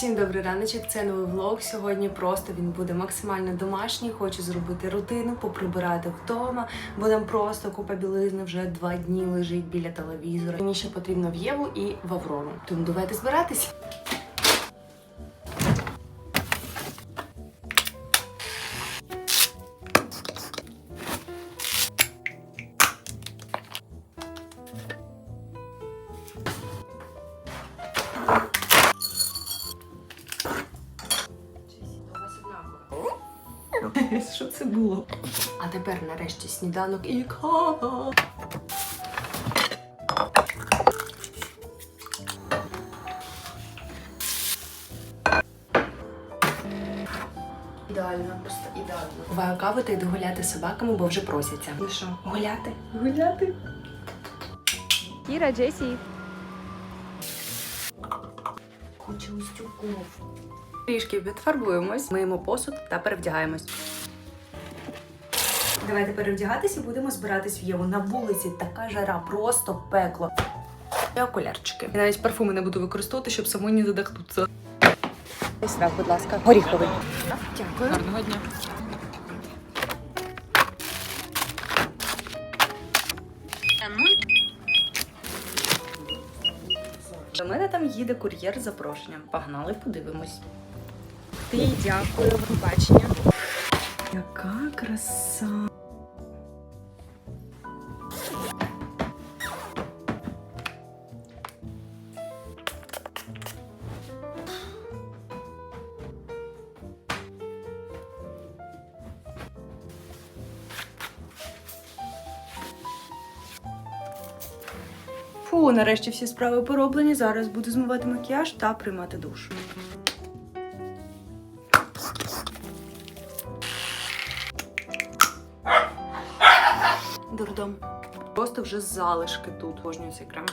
Всім добрий раночок, це новий влог. Сьогодні просто він буде максимально домашній. Хочу зробити рутину, поприбирати вдома, бо нам просто купа білизни вже два дні лежить біля телевізора. Мені ще потрібно в Єву і в Аврору. Тому давайте збиратись. Що це було? А тепер нарешті сніданок і кава. Ідеально, просто ідеально. Буваю каву та йду гуляти з собаками, бо вже просяться. Ну що, гуляти? Гуляти? Кіра, Джесі. Куча устюков. Трішки відфарбуємось, миємо посуд та перевдягаємось. Давайте перевдягатися і будемо збиратись в Єву. На вулиці така жара, просто пекло. І окулярчики. Я навіть парфуми не буду використовувати, щоб самої не задихнутися. Ось так, будь ласка, горіховий. Дякую. Гарного дня. До мене там їде кур'єр з запрошенням. Погнали, подивимось. Ти дякую, побачення. Яка краса. Фу, нарешті всі справи пороблені. Зараз буду змивати макіяж та приймати душ. Дурдом. Просто вже залишки тут. Цей крем.